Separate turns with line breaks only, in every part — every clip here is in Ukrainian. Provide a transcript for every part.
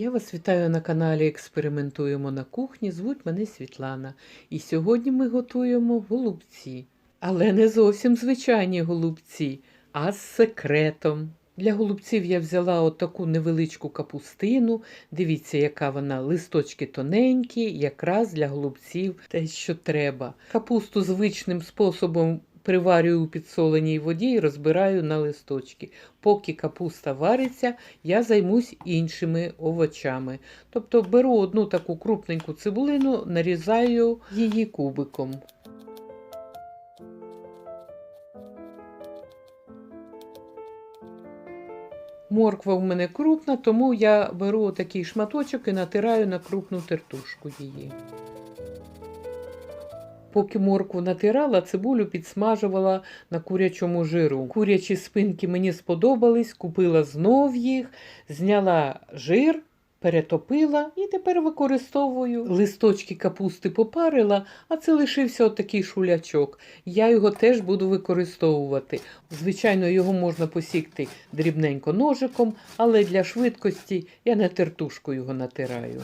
Я вас вітаю на каналі Експериментуємо на кухні. Звуть мене Світлана. І сьогодні ми готуємо голубці. Але не зовсім звичайні голубці, а з секретом. Для голубців я взяла отаку невеличку капустину. Дивіться, яка вона листочки тоненькі, якраз для голубців те, що треба. Капусту звичним способом приварюю у підсоленій воді і розбираю на листочки. Поки капуста вариться, я займусь іншими овочами. Тобто беру одну таку крупненьку цибулину, нарізаю її кубиком. Морква в мене крупна, тому я беру такий шматочок і натираю на крупну тертушку її. Поки моркву натирала, цибулю підсмажувала на курячому жиру. Курячі спинки мені сподобались, купила знов їх, зняла жир, перетопила і тепер використовую. Листочки капусти попарила, а це лишився отакий шулячок. Я його теж буду використовувати. Звичайно, його можна посікти дрібненько ножиком, але для швидкості я не тертушку його натираю.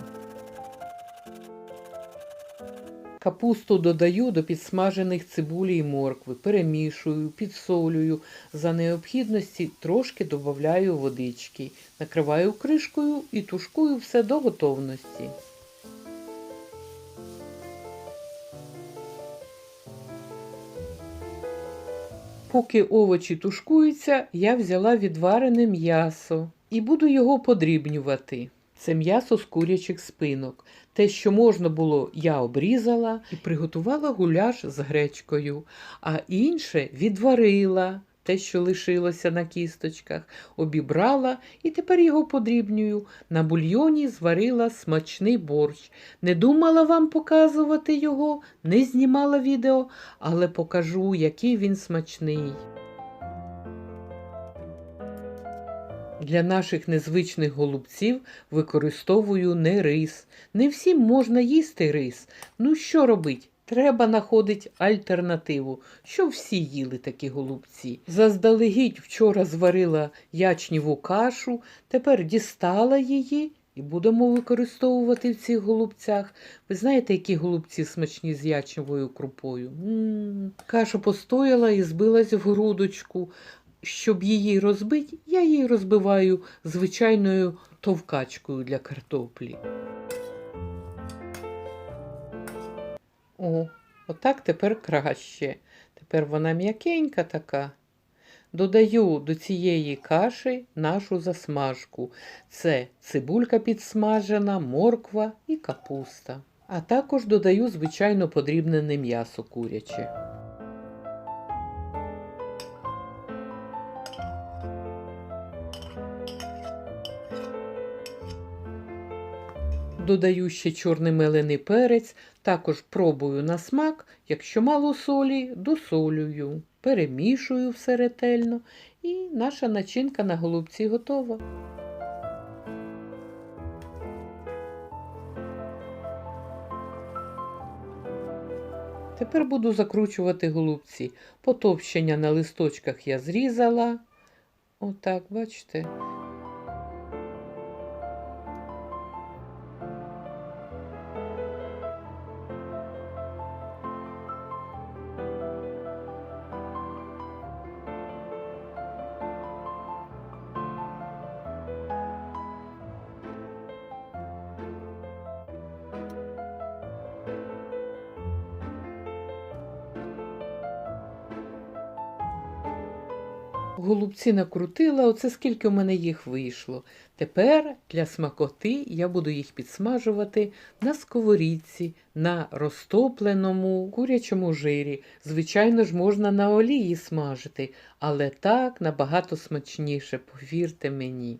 Капусту додаю до підсмажених цибулі і моркви, перемішую, підсолюю. За необхідності трошки додаю водички, накриваю кришкою і тушкую все до готовності. Поки овочі тушкуються, я взяла відварене м'ясо і буду його подрібнювати. Це м'ясо з курячих спинок. Те, що можна було, я обрізала і приготувала гуляш з гречкою, а інше відварила. Те, що лишилося на кісточках, обібрала і тепер його подрібнюю. На бульйоні зварила смачний борщ. Не думала вам показувати його, не знімала відео, але покажу, який він смачний. Для наших незвичних голубців використовую не рис. Не всім можна їсти рис. Ну що робить? Треба знаходити альтернативу, щоб всі їли такі голубці. Заздалегідь вчора зварила ячніву кашу, тепер дістала її і будемо використовувати в цих голубцях. Ви знаєте, які голубці смачні з ячневою крупою? М-м-м. Каша постояла і збилась в грудочку. Щоб її розбити, я її розбиваю звичайною товкачкою для картоплі. О, отак тепер краще. Тепер вона м'якенька така. Додаю до цієї каші нашу засмажку. Це цибулька підсмажена, морква і капуста. А також додаю звичайно подрібнене м'ясо куряче. Додаю ще чорний мелений перець, також пробую на смак, якщо мало солі, досолюю, перемішую все ретельно і наша начинка на голубці готова. Тепер буду закручувати голубці. Потовщення на листочках я зрізала. Отак, бачите. Голубці накрутила, оце скільки в мене їх вийшло. Тепер для смакоти я буду їх підсмажувати на сковорідці, на розтопленому курячому жирі. Звичайно ж, можна на олії смажити, але так набагато смачніше, повірте мені.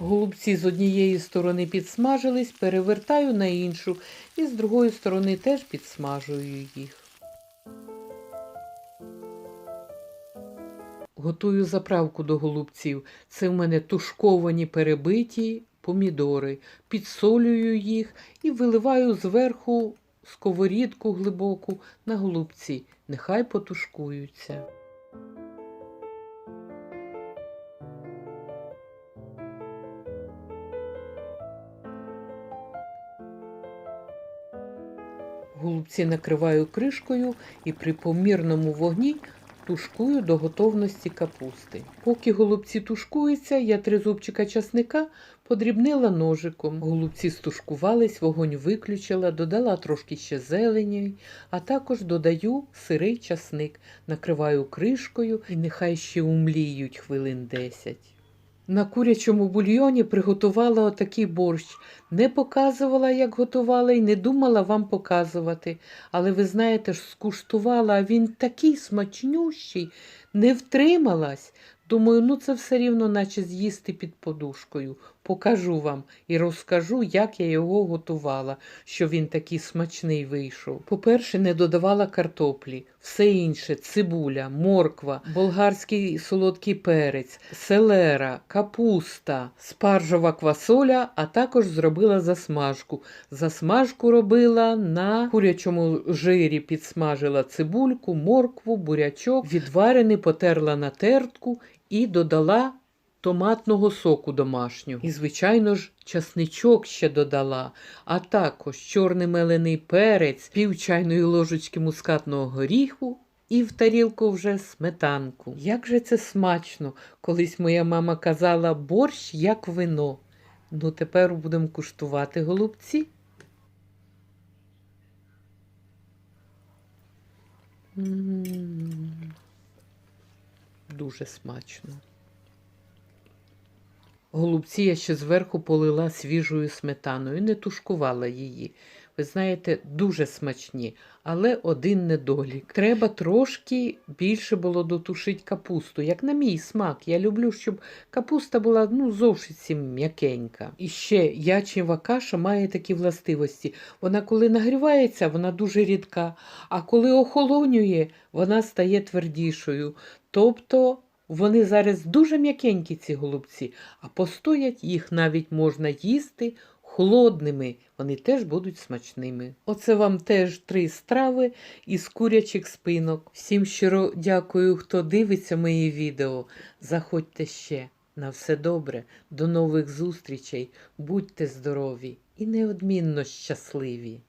Голубці з однієї сторони підсмажились, перевертаю на іншу, і з другої сторони теж підсмажую їх. Готую заправку до голубців. Це в мене тушковані перебиті помідори. Підсолюю їх і виливаю зверху сковорідку глибоку на голубці. Нехай потушкуються. Голубці накриваю кришкою і при помірному вогні тушкую до готовності капусти. Поки голубці тушкуються, я три зубчика часника подрібнила ножиком. Голубці стушкувались, вогонь виключила, додала трошки ще зелені, а також додаю сирий часник, накриваю кришкою і нехай ще умліють хвилин 10. На курячому бульйоні приготувала отакий борщ. Не показувала, як готувала, і не думала вам показувати. Але ви знаєте ж, скуштувала, а він такий смачнющий, не втрималась. Думаю, ну це все рівно, наче з'їсти під подушкою. Покажу вам і розкажу, як я його готувала, що він такий смачний вийшов. По-перше, не додавала картоплі, все інше цибуля, морква, болгарський солодкий перець, селера, капуста, спаржова квасоля, а також зробила засмажку. Засмажку робила на курячому жирі, підсмажила цибульку, моркву, бурячок, відварений потерла на тертку і додала томатного соку домашнього. І, звичайно ж, часничок ще додала, а також чорний мелений перець, пів чайної ложечки мускатного горіху і в тарілку вже сметанку. Як же це смачно! Колись моя мама казала борщ як вино. Ну, тепер будемо куштувати голубці. М, Дуже смачно. Голубці я ще зверху полила свіжою сметаною, не тушкувала її. Ви знаєте, дуже смачні, але один недолік. Треба трошки більше було дотушити капусту, як на мій смак. Я люблю, щоб капуста була ну, зовсім м'якенька. І ще ячнєва каша має такі властивості. Вона, коли нагрівається, вона дуже рідка, а коли охолонює, вона стає твердішою. Тобто вони зараз дуже м'якенькі, ці голубці, а постоять їх навіть можна їсти холодними. Вони теж будуть смачними. Оце вам теж три страви із курячих спинок. Всім щиро дякую, хто дивиться мої відео. Заходьте ще. На все добре, до нових зустрічей, будьте здорові і неодмінно щасливі!